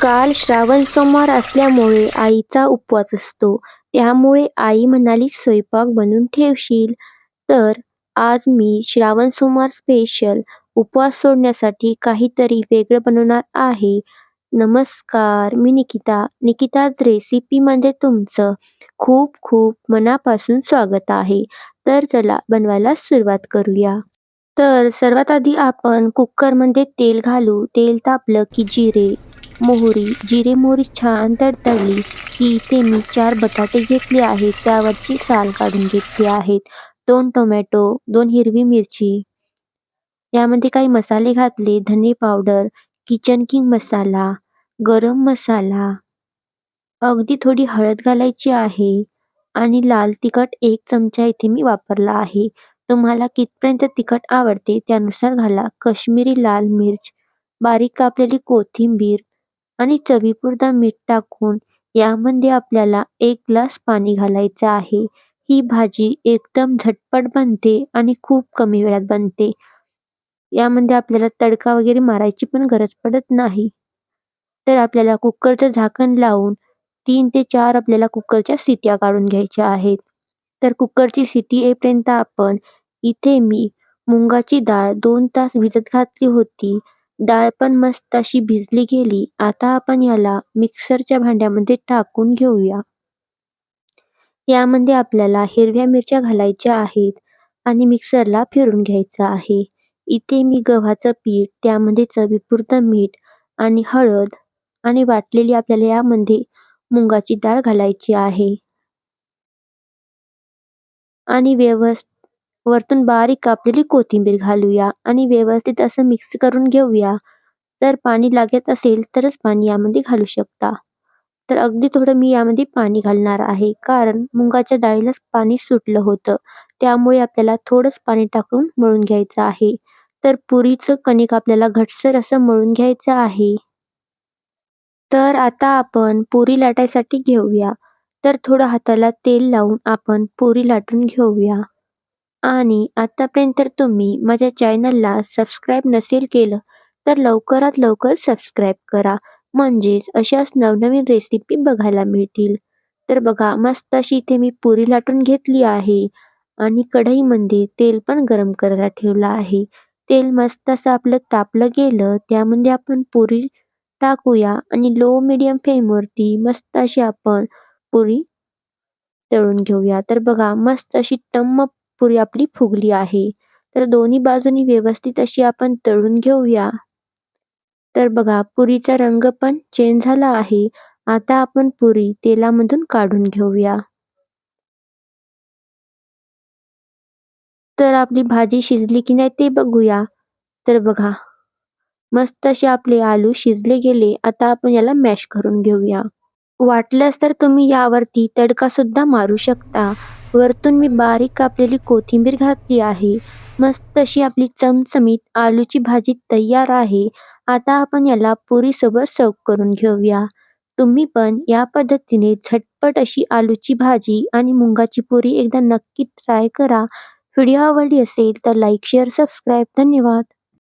काल श्रावण सोमवार असल्यामुळे आईचा उपवास असतो. त्यामुळे आई म्हणाली स्वयंपाक बनवून ठेवशील. तर आज मी श्रावण सोमवार स्पेशल उपवास सोडण्यासाठी काहीतरी वेगळं बनवणार आहे. नमस्कार, मी निकिता. निकिताज रेसिपीमध्ये म्हणजे तुमचं खूप खूप मनापासून स्वागत आहे. तर चला बनवायला सुरुवात करूया. तर सर्वात आधी आपण कुकरमध्ये तेल घालू. तेल तापलं की जिरे, मोहरी, जिरे मोहरी छान तडतडली की इथे मी चार बटाटे घेतले आहेत. त्यावरची साल काढून घेतली आहेत. दोन टोमॅटो, दोन हिरवी मिरची. यामध्ये काही मसाले घातले. धने पावडर, किचन किंग मसाला, गरम मसाला, अगदी थोडी हळद घालायची आहे आणि लाल तिखट एक चमचा इथे मी वापरला आहे. तुम्हाला कितपर्यंत तिखट आवडते त्यानुसार घाला. कश्मीरी लाल मिर्च, बारीक कापलेली कोथिंबीर आणि चवीपुरता मीठ टाकून यामध्ये आपल्याला एक ग्लास पाणी घालायचं आहे. ही भाजी एकदम झटपट बनते आणि खूप कमी वेळात बनते. यामध्ये आपल्याला तडका वगैरे मारायची पण गरज पडत नाही. तर आपल्याला कुकरचं झाकण लावून तीन ते चार आपल्याला कुकरच्या सिट्या काढून घ्यायच्या आहेत. तर कुकरची सिटी येईपर्यंत आपण इथे मी मुगाची डाळ दोन तास भिजत घातली होती. डाळ पण मस्त अशी भिजली गेली. आता आपण याला मिक्सरच्या भांड्यामध्ये टाकून घेऊया. यामध्ये आपल्याला हिरव्या मिरच्या घालायच्या आहेत आणि मिक्सरला फिरून घ्यायचं आहे. इथे मी गव्हाचं पीठ, त्यामध्ये चवीपुरतं मीठ आणि हळद आणि वाटलेली आपल्याला यामध्ये मुगाची डाळ घालायची आहे. आणि व्यवस्थित वरतून बारीक कापलेली कोथिंबीर घालूया आणि व्यवस्थित असं मिक्स करून घेऊया. जर पाणी लागत असेल तरच पाणी यामध्ये घालू शकता. तर अगदी थोडं मी यामध्ये पाणी घालणार आहे कारण मुंगाच्या डाळीलाच पाणी सुटलं होतं. त्यामुळे आपल्याला थोडंच पाणी टाकून मळून घ्यायचं आहे. तर पुरीचं कणिक आपल्याला घटसर असं मळून घ्यायचं आहे. तर आता आपण पुरी लाटायसाठी घेऊया. तर थोडं हाताला तेल लावून आपण पुरी लाटून घेऊया. आणि आतापर्यंत तर तुम्ही माझ्या चॅनलला सबस्क्राईब नसेल केलं तर लवकरात लवकर सबस्क्राईब करा. म्हणजेच अशाच नवनवीन रेसिपी बघायला मिळतील. तर बघा मस्त अशी इथे मी पुरी लाटून घेतली आहे आणि कढईमध्ये तेल पण गरम करायला ठेवलं आहे. तेल मस्त असं आपलं तापलं गेलं त्यामध्ये आपण पुरी टाकूया आणि लो मिडियम फ्लेमवरती मस्त अशी आपण पुरी तळून घेऊया. तर बघा मस्त अशी टम्म पुरी आपली फुगली आहे. तर दोन्ही बाजूनी व्यवस्थित अशी आपण तळून घेऊया. तर बघा पुरीचा रंग पण चेंज झाला आहे. आता आपण पुरी तेलामधून काढून घेऊया. तर आपली भाजी शिजली की नाही ते बघूया. तर बघा मस्त असे आपले आलू शिजले गेले. आता आपण याला मॅश करून घेऊया. वाटलंच तर तुम्ही यावरती तडका सुद्धा मारू शकता. वरतून मी बारीक कापलेली कोथिंबीर घातली आहे. मस्त अशी आपली चमचमीत आलूची भाजी तयार आहे. आता आपण याला पुरीसोबत सर्व्ह करून घेऊया. तुम्ही पण या पद्धतीने झटपट अशी आलूची भाजी आणि मुगाची पुरी एकदा नक्की ट्राय करा. व्हिडिओ आवडली असेल तर लाईक, शेअर, सबस्क्राईब. धन्यवाद.